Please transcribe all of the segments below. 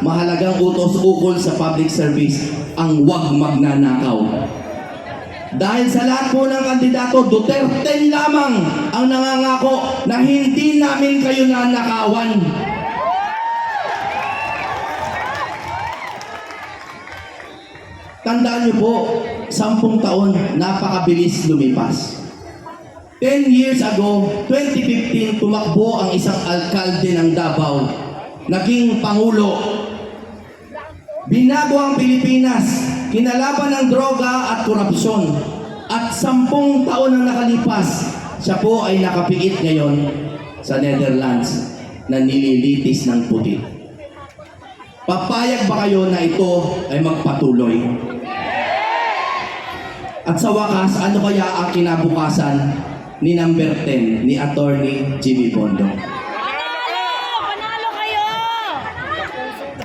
mahalagang utos ukol sa public service ang wag magnanakaw. Dahil sa lahat po ng kandidato, Duterte lamang ang nangangako na hindi namin kayo nanakawan. Tandaan niyo po, sampung taon, napakabilis lumipas. 10 years ago, 2015, tumakbo ang isang alkalde ng Davao, naging Pangulo. Binago ang Pilipinas, kinalaban ng droga at korupsyon. At sampung taon ang nakalipas, siya po ay nakapiit ngayon sa Netherlands na nililitis ng puti. Papayag ba kayo na ito ay magpatuloy? At sa wakas, ano kaya ang kinabukasan ni number 10 ni Attorney Jimmy Bondo?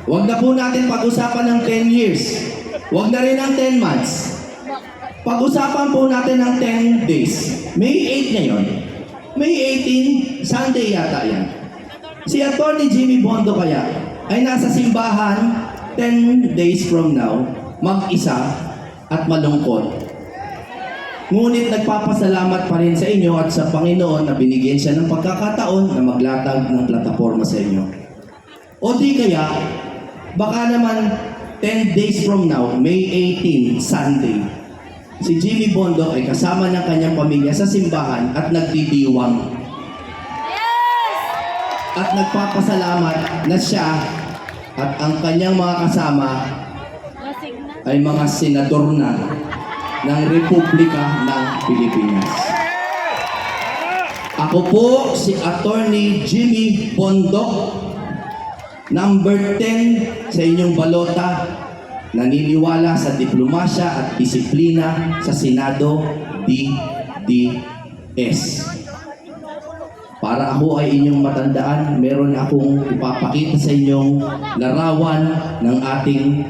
Huwag na po natin pag-usapan ng 10 years. Huwag na rin ng 10 months. Pag-usapan po natin ng 10 days. May 8 ngayon. May 18, Sunday yata yan. Si Attorney Jimmy Bondo kaya ay nasa simbahan 10 days from now, mag-isa at malungkot. Ngunit nagpapasalamat pa rin sa inyo at sa Panginoon na binigyan siya ng pagkakataon na maglatag ng plataforma sa inyo. O di kaya, baka naman 10 days from now, May 18, Sunday, si Jimmy Bondo ay kasama ng kanyang pamilya sa simbahan at nagdidiwang Yes! at nagpapasalamat na siya at ang kanyang mga kasama ay mga senador na ng Republika ng Pilipinas. Ako po si Attorney Jimmy Bondok, number 10 sa inyong balota, naniniwala sa diplomasya at disiplina sa Senado DDS. Para ako ay inyong matandaan, meron akong ipapakita sa inyong larawan ng ating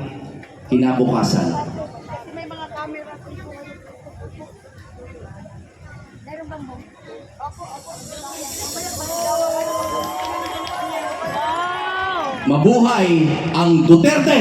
kinabukasan. Meron bang? Opo, opo. Mabuhay ang Duterte!